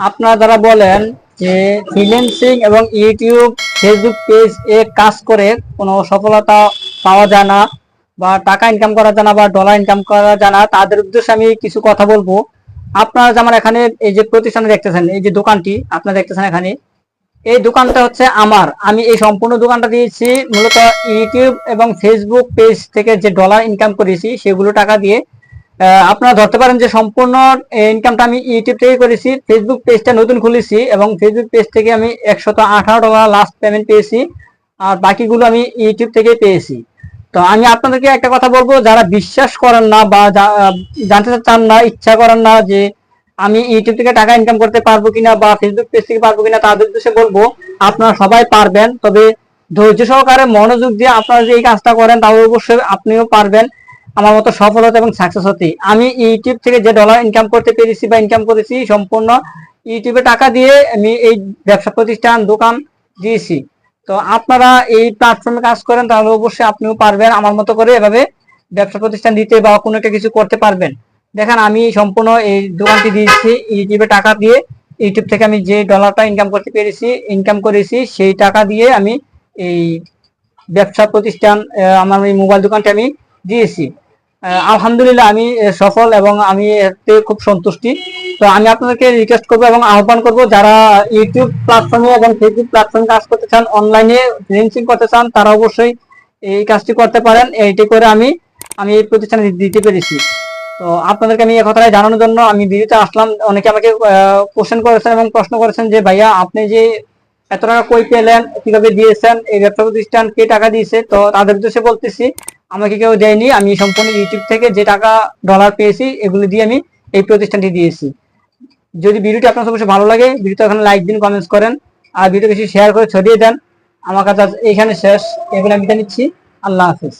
আপনারা যারা বলেন যে ফ্রিল্যান্সিং এবং ইউটিউব, ফেসবুক পেজ এ কাজ করে কোনো সফলতা পাওয়া যায় না বা টাকা ইনকাম করা যায় না বা ডলার ইনকাম করা যায় না, তাদের উদ্দেশ্যে আমি কিছু কথা বলব। আপনারা যেমন এখানে এই যে প্রতিষ্ঠানে দেখতেছেন, এই যে দোকানটি, আপনারা দেখতেছেন এখানে, এই দোকানটা হচ্ছে আমার। আমি এই সম্পূর্ণ দোকানটা দিয়েছি, মূলত ইউটিউব এবং ফেসবুক পেজ থেকে যে ডলার ইনকাম করেছি, সেগুলো টাকা দিয়ে আপনারা ধরতে পারেন যে সম্পূর্ণ ইনকামটা আমি ইউটিউব থেকে করেছি ফেসবুক পেজটা নতুন খুলেছি এবং ফেসবুক পেজ থেকে আমি একশত আঠারো টাকা লাস্ট পেমেন্ট পেয়েছি আর বাকিগুলো আমি ইউটিউব থেকে পেয়েছি। তো আমি আপনাদেরকে একটা কথা বলব, যারা বিশ্বাস করেন না বা জানতে চান না, ইচ্ছা করেন না যে আমি ইউটিউব থেকে টাকা ইনকাম করতে পারব কিনা বা ফেসবুক পেজ থেকে পারব কিনা, তাদের উদ্দেশ্যে বলব, আপনারা সবাই পারবেন। তবে ধৈর্য সহকারে মনোযোগ দিয়ে আপনারা যে এই কাজটা করেন তাহলে অবশ্যই আপনিও পারবেন। আমার মতো সফলতা এবং সাকসেস হতে। আমি ইউটিউব থেকে যে ডলার ইনকাম করতে পেরেছি বা ইনকাম করেছি, সম্পূর্ণ ইউটিউবে টাকা দিয়ে আমি এই ব্যবসা প্রতিষ্ঠান, দোকান দিয়েছি। তো আপনারা এই প্ল্যাটফর্মে কাজ করেন, তাহলে অবশ্যই আপনিও পারবেন আমার মতো করে এভাবে ব্যবসা প্রতিষ্ঠান দিতে বা কোনো একটা কিছু করতে পারবেন। দেখেন, আমি সম্পূর্ণ এই দোকানটি দিয়েছি ইউটিউবে টাকা দিয়ে ইউটিউব থেকে আমি যে ডলারটা ইনকাম করতে পেরেছি ইনকাম করেছি, সেই টাকা দিয়ে আমি এই ব্যবসা প্রতিষ্ঠান আমার এই মোবাইল দোকানটা আমি দিয়েছি। আলহামদুলিল্লাহ আমি সফল এবং আমি এতে খুব সন্তুষ্টি। তো আমি আপনাদেরকে রিকোয়েস্ট করব এবং আহ্বান করব, যারা ইউটিউব প্ল্যাটফর্মে এবং ফেসবুক প্ল্যাটফর্মে কাজ করতে চান অনলাইনে ফ্রিল্যান্সিং করতে চান, তারা অবশ্যই এই কাজটি করতে পারেন। এইটি করে আমি আমি এই প্রতিষ্ঠানে দিতে পেরেছি। তো আপনাদেরকে আমি কথাটা জানানোর জন্য আমি ভিডিওতে আসলাম। অনেকে আমাকে কোশ্চেন করেছেন এবং প্রশ্ন করেছেন যে, ভাইয়া, আপনি যে এত টাকা কই পেলেন? কীভাবে দিয়েছেন? এই ব্যবসা প্রতিষ্ঠান কে টাকা দিয়েছে? তো তাদের উদ্দেশ্যে বলতেছি আমাকে কেউ দেয়নি, আমি সম্পূর্ণ ইউটিউব থেকে যে টাকা ডলার পেয়েছি, এগুলো দিয়ে আমি এই প্রতিষ্ঠানটি দিয়েছি। যদি ভিডিওটি আপনার সবসময় ভালো লাগে ভিডিওটা এখানে লাইক দিন কমেন্টস করেন, আর ভিডিও বেশি শেয়ার করে ছড়িয়ে দেন। আমার কাছে এখানে এইখানে শেষ, এগুলো আমি নিচ্ছি। আল্লাহ হাফিজ।